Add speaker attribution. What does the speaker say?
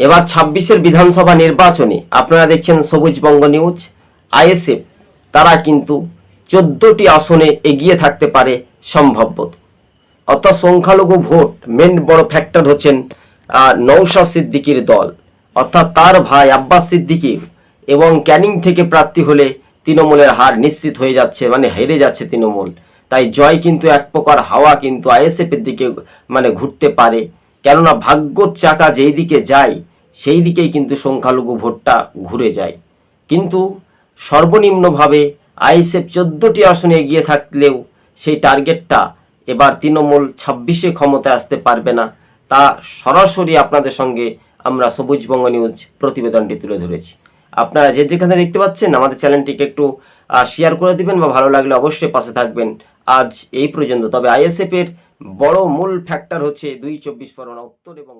Speaker 1: এবার ছাব্বিশের বিধানসভা নির্বাচনে আপনারা দেখছেন সবুজ বঙ্গ নিউজ, আইএসএফ, তারা কিন্তু চোদ্দোটি আসনে এগিয়ে থাকতে পারে সম্ভবত অর্থাৎ সংখ্যালঘু ভোট মেন বড় ফ্যাক্টর হচ্ছেন নৌশাদ সিদ্দিকির দল। অর্থাৎ তার ভাই আব্বাস সিদ্দিকি এবং ক্যানিং থেকে প্রার্থী হলে তৃণমূলের হার নিশ্চিত হয়ে যাচ্ছে মানে হেরে যাচ্ছে তৃণমূল। তাই জয় কিন্তু এক প্রকার হাওয়া কিন্তু আইএসএফের দিকে মানে ঘুরতে পারে কেননা ভাগ্যর চাকা যেই দিকে যায় সেই দিকেই কিন্তু সংখ্যালঘু ভোটটা ঘুরে যায়। কিন্তু সর্বনিম্নভাবে আইএসএফ চোদ্দোটি আসনে এগিয়ে থাকলেও সেই টার্গেটটা এবার তৃণমূল ছাব্বিশে ক্ষমতায় আসতে পারবে না। তা সরাসরি আপনাদের সঙ্গে আমরা সবুজবঙ্গ নিউজ প্রতিবেদনটি তুলে ধরেছি। আপনারা যে যেখানে দেখতে পাচ্ছেন আমাদের চ্যানেলটিকে একটু শেয়ার করে দিবেন বা ভালো লাগলে অবশ্যই পাশে থাকবেন। আজ এই পর্যন্ত। তবে আইএসএফ এর বড় মূল ফ্যাক্টর হচ্ছে দুই চব্বিশ পরগনা উত্তর এবং